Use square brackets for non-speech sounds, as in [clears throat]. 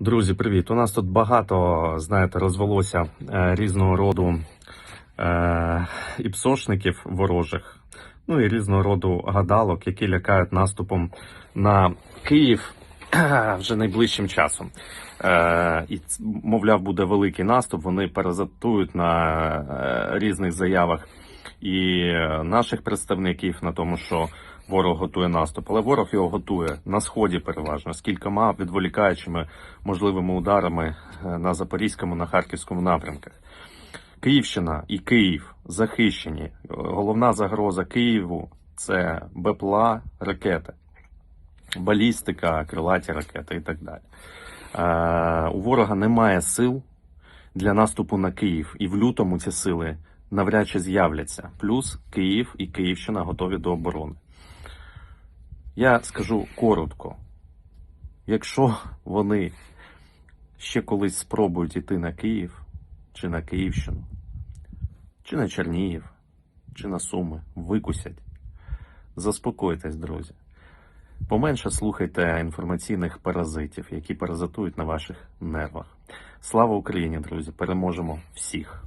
Друзі, привіт! У нас тут багато, знаєте, розвелося е, різного роду е, іпсошників ворожих, ну і різного роду гадалок, які лякають наступом на Київ [clears throat] вже найближчим часом. Е, і, мовляв, буде великий наступ. Вони паразитують на е, різних заявах і е, наших представників на тому, що ворог готує наступ, але ворог його готує на сході переважно з кількома відволікаючими можливими ударами е, на запорізькому, на харківському напрямках. Київщина і Київ захищені. Головна загроза Києву це БПЛА, ракети, балістика, крилаті ракети і так далі. Е, у ворога немає сил для наступу на Київ, і в лютому ці сили навряд чи з'являться. Плюс Київ і Київщина готові до оборони. Я скажу коротко: якщо вони ще колись спробують іти на Київ, чи на Київщину, чи на Чернігів, чи на Суми, викусять. Заспокойтесь, друзі. Поменше слухайте інформаційних паразитів, які паразитують на ваших нервах. Слава Україні, друзі! Переможемо всіх!